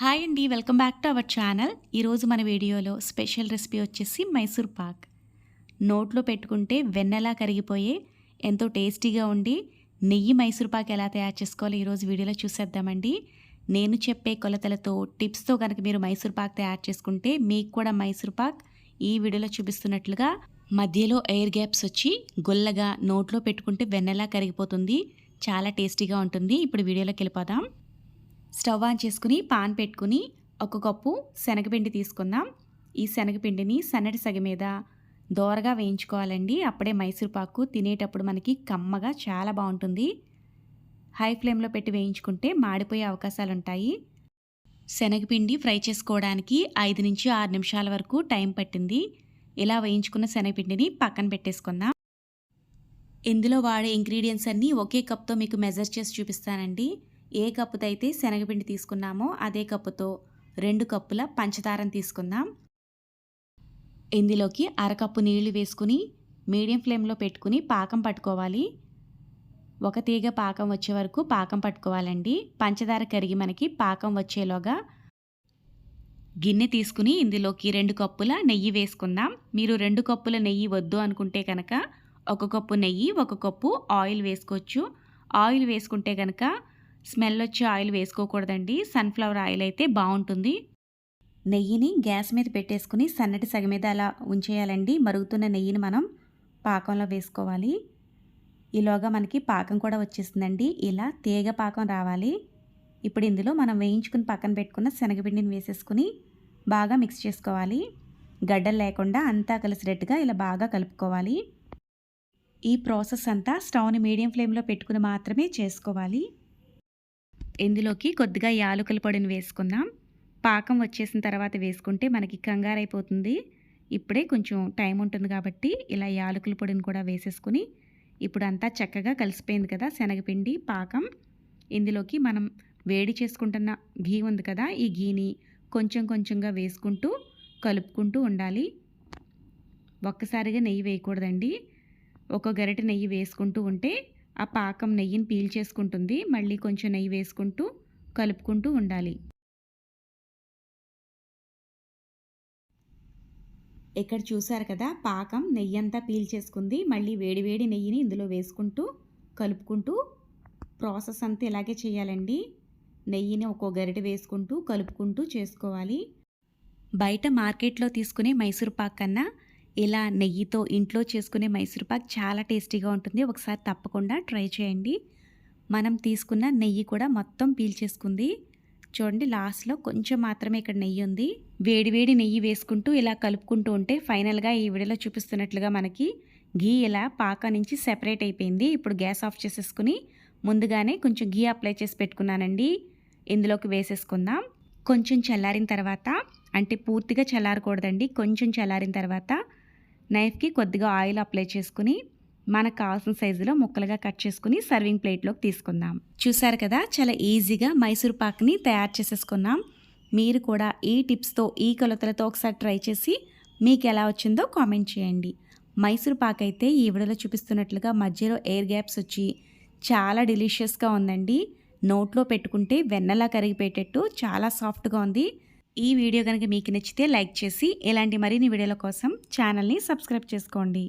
Hi అండి welcome back to our channel. ఈరోజు మన వీడియోలో స్పెషల్ రెసిపీ వచ్చేసి మైసూర్ పాక్. నోట్లో పెట్టుకుంటే వెన్నెలా కరిగిపోయే ఎంతో టేస్టీగా ఉండి నెయ్యి మైసూర్ పాక్ ఎలా తయారు చేసుకోవాలో ఈరోజు వీడియోలో చూసేద్దామండి. నేను చెప్పే కొలతలతో టిప్స్తో కనుక మీరు మైసూర్ పాక్ తయారు చేసుకుంటే మీకు కూడా మైసూర్ పాక్ ఈ వీడియోలో చూపిస్తున్నట్లుగా మధ్యలో ఎయిర్ గ్యాప్స్ వచ్చి గుల్లగా నోట్లో పెట్టుకుంటే వెన్నెలా కరిగిపోతుంది చాలా టేస్టీగా ఉంటుంది. ఇప్పుడు వీడియోలోకి వెళ్ళిపోదాం. స్టవ్ ఆన్ చేసుకుని పాన్ పెట్టుకుని ఒక కప్పు శనగపిండి తీసుకుందాం. ఈ శనగపిండిని సన్నటి సగ మీద దోరగా వేయించుకోవాలండి. అప్పుడే మైసూర్ పాకు తినేటప్పుడు మనకి కమ్మగా చాలా బాగుంటుంది. హై ఫ్లేమ్లో పెట్టి వేయించుకుంటే మాడిపోయే అవకాశాలు ఉంటాయి శనగపిండి ఫ్రై చేసుకోవడానికి ఐదు నుంచి ఆరు నిమిషాల వరకు టైం పట్టింది. ఇలా వేయించుకున్న శనగపిండిని పక్కన పెట్టేసుకుందాం. ఇందులో వాడే ఇంగ్రీడియంట్స్ అన్నీ ఒకే కప్తో మీకు మెజర్ చేసి చూపిస్తానండి. ఏ కప్పుతో అయితే శనగపిండి తీసుకున్నామో అదే కప్పుతో రెండు కప్పుల పంచదారం తీసుకుందాం. ఇందులోకి అరకప్పు నీళ్ళు వేసుకుని మీడియం ఫ్లేమ్లో పెట్టుకుని పాకం పట్టుకోవాలి. ఒక తీగ పాకం వచ్చే వరకు పాకం పట్టుకోవాలండి. పంచదార కరిగి మనకి పాకం వచ్చేలోగా గిన్నె తీసుకుని ఇందులోకి రెండు కప్పుల నెయ్యి వేసుకుందాం. మీరు రెండు కప్పుల నెయ్యి వద్దు అనుకుంటే కనుక ఒక కప్పు నెయ్యి ఒక కప్పు ఆయిల్ వేసుకోవచ్చు. ఆయిల్ వేసుకుంటే కనుక స్మెల్ వచ్చే ఆయిల్ వేసుకోకూడదండి. సన్ఫ్లవర్ ఆయిల్ అయితే బాగుంటుంది. నెయ్యిని గ్యాస్ మీద పెట్టేసుకుని సన్నటి సగ మీద అలా ఉంచేయాలండి. మరుగుతున్న నెయ్యిని మనం పాకంలో వేసుకోవాలి. ఈలోగా మనకి పాకం కూడా వచ్చేస్తుందండి. ఇలా తీగ పాకం రావాలి. ఇప్పుడు ఇందులో మనం వేయించుకుని పక్కన పెట్టుకున్న శనగపిండిని వేసేసుకుని బాగా మిక్స్ చేసుకోవాలి. గడ్డలు లేకుండా అంతా కలిసినట్టుగా ఇలా బాగా కలుపుకోవాలి. ఈ ప్రాసెస్ అంతా స్టవ్ని మీడియం ఫ్లేమ్లో పెట్టుకుని మాత్రమే చేసుకోవాలి. ఇందులోకి కొద్దిగా యాలకుల పొడిని వేసుకుందాం. పాకం వచ్చేసిన తర్వాత వేసుకుంటే మనకి కంగారైపోతుంది. ఇప్పుడే కొంచెం టైం ఉంటుంది కాబట్టి ఇలా యాలకుల పొడిని కూడా వేసేసుకుని ఇప్పుడు అంతా చక్కగా కలిసిపోయింది కదా శనగపిండి పాకం. ఇందులోకి మనం వేడి చేసుకుంటున్న ఘీ ఉంది కదా ఈ ఘీని కొంచెం కొంచెంగా వేసుకుంటూ కలుపుకుంటూ ఉండాలి. ఒక్కసారిగా నెయ్యి వేయకూడదండి. ఒక గరిటె నెయ్యి వేసుకుంటూ ఉంటే ఆ పాకం నెయ్యిని పీల్చేసుకుంటుంది మళ్ళీ కొంచెం నెయ్యి వేసుకుంటూ కలుపుకుంటూ ఉండాలి. ఇక్కడ చూసారు కదా? పాకం నెయ్యి అంతా పీల్చేసుకుంది మళ్ళీ వేడివేడి నెయ్యిని ఇందులో వేసుకుంటూ కలుపుకుంటూ ప్రాసెస్ అంతా ఇలాగే చేయాలండి. నెయ్యిని ఒక్కో గరిటె వేసుకుంటూ కలుపుకుంటూ చేసుకోవాలి. బయట మార్కెట్లో తీసుకునే మైసూర్ పాక్ కన్నా ఇలా నెయ్యితో ఇంట్లో చేసుకునే మైసూర్పాక్ చాలా టేస్టీగా ఉంటుంది. ఒకసారి తప్పకుండా ట్రై చేయండి. మనం తీసుకున్న నెయ్యి కూడా మొత్తం పీల్చేసుకుంది చూడండి లాస్ట్లో కొంచెం మాత్రమే ఇక్కడ నెయ్యి ఉంది. వేడివేడి నెయ్యి వేసుకుంటూ ఇలా కలుపుకుంటూ ఉంటే ఫైనల్గా ఈ వీడియోలో చూపిస్తున్నట్లుగా మనకి ఘీ ఇలా పాక నుంచి సెపరేట్ అయిపోయింది. ఇప్పుడు గ్యాస్ ఆఫ్ చేసేసుకుని ముందుగానే కొంచెం ఘీ అప్లై చేసి పెట్టుకున్నానండి. ఇందులోకి వేసేసుకుందాం. కొంచెం చల్లారిన తర్వాత అంటే పూర్తిగా చల్లారకూడదండి కొంచెం చల్లారిన తర్వాత నైఫ్కి కొద్దిగా ఆయిల్ అప్లై చేసుకుని మనకు కావాల్సిన సైజులో ముక్కలుగా కట్ చేసుకుని సర్వింగ్ ప్లేట్లోకి తీసుకుందాం. చూసారు కదా చాలా ఈజీగా మైసూర్ పాక్ని తయారు చేసేసుకున్నాం. మీరు కూడా ఈ టిప్స్తో ఈ కొలతలతో ఒకసారి ట్రై చేసి మీకు ఎలా వచ్చిందో కామెంట్ చేయండి. మైసూర్ పాక్ అయితే ఈ వీడియోలో చూపిస్తున్నట్లుగా మధ్యలో ఎయిర్ గ్యాప్స్ వచ్చి చాలా డెలిషియస్గా ఉందండి. నోట్లో పెట్టుకుంటే వెన్నలా కరిగిపోయేటట్టు చాలా సాఫ్ట్గా ఉంది. ఈ వీడియో కనుక మీకు నచ్చితే లైక్ చేసి ఇలాంటి మరిన్ని వీడియోల కోసం ఛానల్ని సబ్స్క్రైబ్ చేసుకోండి.